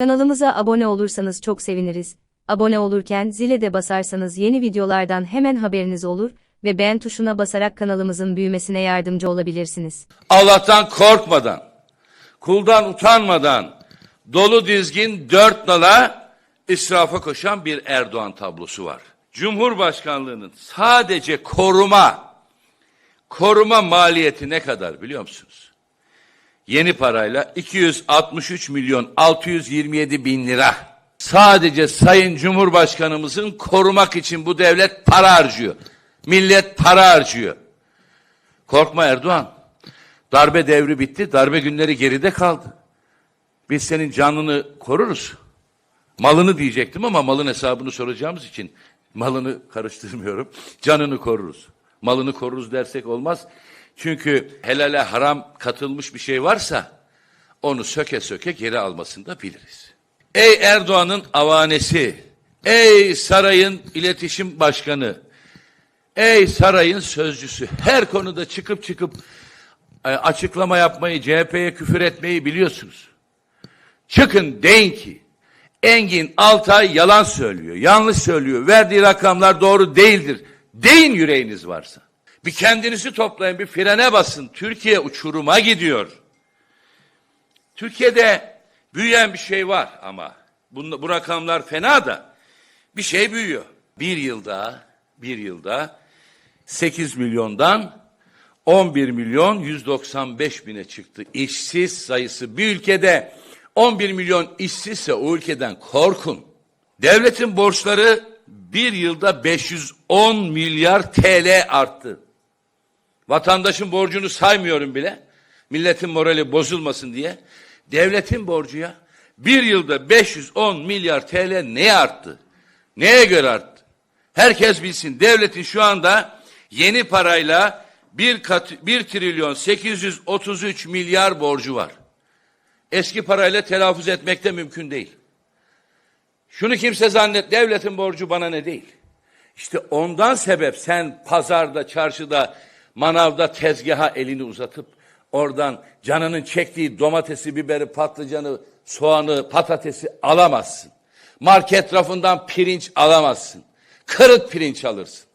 Kanalımıza abone olursanız çok seviniriz. Abone olurken zile de basarsanız yeni videolardan hemen haberiniz olur ve beğen tuşuna basarak kanalımızın büyümesine yardımcı olabilirsiniz. Allah'tan korkmadan, kuldan utanmadan, dolu dizgin dört nala israfa koşan bir Erdoğan tablosu var. Cumhurbaşkanlığının sadece koruma, koruma maliyeti ne kadar biliyor musunuz? Yeni parayla 263 milyon 627 bin lira. Sadece Sayın Cumhurbaşkanımızın korumak için bu devlet para harcıyor. Millet para harcıyor. Korkma Erdoğan. Darbe devri bitti, darbe günleri geride kaldı. Biz senin canını koruruz. Malını diyecektim ama malın hesabını soracağımız için malını karıştırmıyorum. Canını koruruz. Malını koruruz dersek olmaz. Çünkü helale haram katılmış bir şey varsa onu söke söke geri almasını da biliriz. Ey Erdoğan'ın avanesi, ey sarayın iletişim başkanı, ey sarayın sözcüsü, her konuda çıkıp çıkıp e, açıklama yapmayı, CHP'ye küfür etmeyi biliyorsunuz. Çıkın deyin ki Engin Altay yalan söylüyor, yanlış söylüyor, verdiği rakamlar doğru değildir. Deyin yüreğiniz varsa. Bir kendinizi toplayın, bir frene basın. Türkiye uçuruma gidiyor. Türkiye'de büyüyen bir şey var ama bu, bu rakamlar fena da bir şey büyüyor. Bir yılda, bir yılda 8 milyondan 11 milyon 195 bine çıktı. İşsiz sayısı bir ülkede 11 milyon işsizse o ülkeden korkun. Devletin borçları bir yılda 510 milyar TL arttı. Vatandaşın borcunu saymıyorum bile. Milletin morali bozulmasın diye. Devletin borcu ya bir yılda 510 milyar TL neye arttı? Neye göre arttı? Herkes bilsin devletin şu anda yeni parayla 1, kat, 1 trilyon 833 milyar borcu var. Eski parayla telaffuz etmek de mümkün değil. Şunu kimse zannet, devletin borcu bana ne değil. İşte ondan sebep sen pazarda, çarşıda, manavda tezgaha elini uzatıp oradan canının çektiği domatesi, biberi, patlıcanı, soğanı, patatesi alamazsın. Market rafından pirinç alamazsın. Kırık pirinç alırsın.